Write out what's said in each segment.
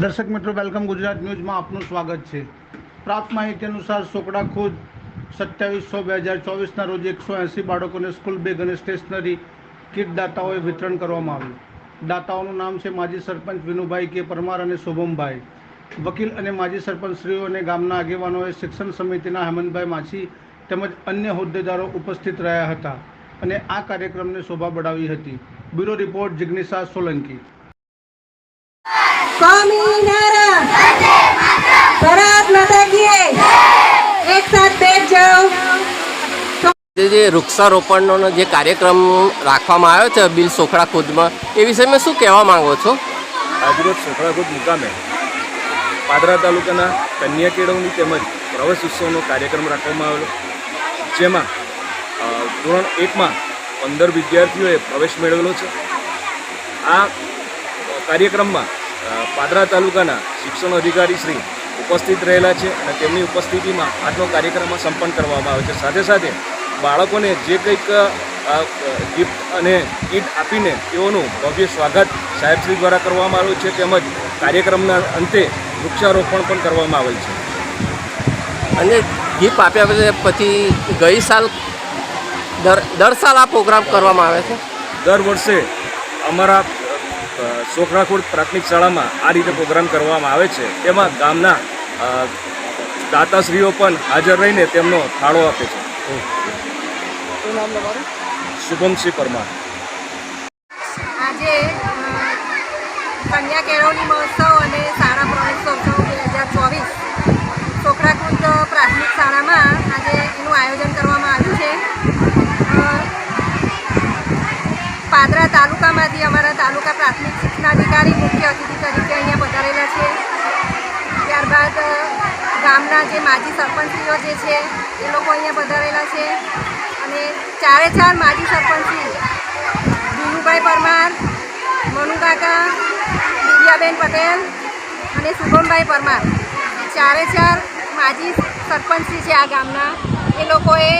દર્શક મિત્રો, વેલકમ ગુજરાત ન્યૂઝમાં આપનું સ્વાગત છે. પ્રાપ્ત માહિતી અનુસાર સોકડા ખુદ સત્યાવીસો બે હજાર ચોવીસના રોજ એકસો એંસી બાળકોને સ્કૂલ બેગ અને સ્ટેશનરી કીટ દાતાઓએ વિતરણ કરવામાં આવ્યું. દાતાઓનું નામ છે માજી સરપંચ વિનુભાઈ કે પરમાર અને શુભમભાઈ. વકીલ અને માજી સરપંચશ્રીઓ અને ગામના આગેવાનોએ શિક્ષણ સમિતિના હેમંતભાઈ માછી તેમજ અન્ય હોદ્દેદારો ઉપસ્થિત રહ્યા હતા અને આ કાર્યક્રમને શોભા બઢાવી હતી. Bureau report Jignisha Solanki. જે વૃક્ષારોપણનો જે કાર્યક્રમ રાખવામાં આવ્યો છે બિલ સોખડા ખુદમાં, એ વિષયમાં શું કહેવા માગો છો? આજરોજ સોખડા ખુદ મુકામે પાદરા તાલુકાના કન્યા કેળવણી તેમજ પ્રવેશ ઉત્સવનો કાર્યક્રમ રાખવામાં આવેલો. જેમાં ધોરણ એકમાં પંદર વિદ્યાર્થીઓએ પ્રવેશ મેળવેલો છે. આ કાર્યક્રમમાં પાદરા તાલુકાના શિક્ષણ અધિકારી શ્રી ઉપસ્થિત રહેલા છે અને તેમની ઉપસ્થિતિમાં આજનો કાર્યક્રમ સંપન્ન કરવામાં આવે છે. સાથે સાથે બાળકોને જે કંઈક ગિફ્ટ અને કીટ આપીને તેઓનું ભવ્ય સ્વાગત સાહેબશ્રી દ્વારા કરવામાં આવ્યું છે તેમજ કાર્યક્રમના અંતે વૃક્ષારોપણ પણ કરવામાં આવેલ છે. અને ગિફ્ટ આપ્યા પછી પછી ગઈ સાલ દર દર સાલ આ પ્રોગ્રામ કરવામાં આવે છે? દર વર્ષે અમારા સોખરાખોડ પ્રાથમિક શાળામાં આ રીતે પ્રોગ્રામ કરવામાં આવે છે. તેમાં ગામના દાતાશ્રીઓ પણ હાજર રહીને તેમનો ફાળો આપે છે. શુભમસિંહ પરમાર. આજે કન્યા કેળવણી મહોત્સવ અને શાળા પ્રવેશોત્સવ બે હજાર ચોવીસ છોકરાકૃત પ્રાથમિક શાળામાં આજે એનું આયોજન કરવામાં આવ્યું છે. પાદરા તાલુકામાંથી અમારા તાલુકા પ્રાથમિક શિક્ષણાધિકારી મુખ્ય અતિથિ તરીકે અહીંયા પધારેલા છે. ત્યારબાદ ગામના જે માજી સરપંચીઓ જે છે, એ લોકો અહીંયા પધારેલા છે. અને ચારે ચાર માજી સરપંચી દિનુભાઈ પરમાર, મનુકાકા, દિવ્યાબેન પટેલ અને શુભમભાઈ પરમાર. ચારે ચાર માજી સરપંચી છે આ ગામના. એ લોકોએ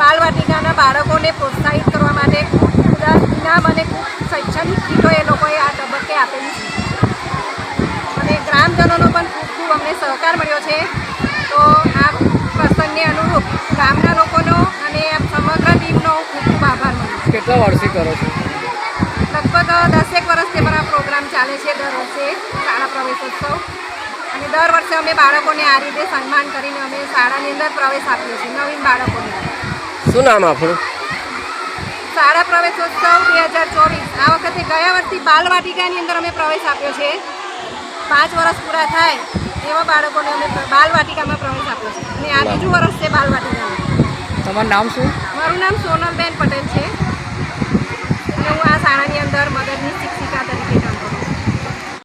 બાલવાટિકાના બાળકોને પ્રોત્સાહિત કરવા માટે ખૂબ ઇનામ અને ખૂબ શૈક્ષણિક કીટો એ લોકોએ આ તબક્કે આપેલી છે. અને ગ્રામજનોનો ખૂબ અમને સહકાર મળ્યો છે. તો આ પ્રસંગને અનુરૂપ ગામના લોકોનો અને આ સમગ્ર ટીમનો ખૂબ ખૂબ આભાર માનું કેટલા વર્ષે કરો છો? લગભગ દસેક વર્ષથી અમારા પ્રોગ્રામ ચાલે છે દર વર્ષે શાળા પ્રવેશોત્સવ. અને દર વર્ષે અમે બાળકોને આ રીતે સન્માન કરીને અમે શાળાની અંદર પ્રવેશ આપીએ છીએ નવીન બાળકોને. શું નામ આપણું? શાળા પ્રવેશોત્સવ બે હજાર ચોવીસ. આ વખતે ગયા વર્ષથી બાલવાટિકાની અંદર અમે પ્રવેશ આપ્યો છે. પાંચ વર્ષ પૂરા થાય. એવા બાળકોને અમે બાલવાટિકામાં પ્રવેશ આપ્યો છે. અને આ બીજું વર્ષ છે બાલવાટિકામાં તમારું નામ શું? મારું નામ સોનલબેન પટેલ છે. અને હું આ શાળાની અંદર મદદની શિક્ષક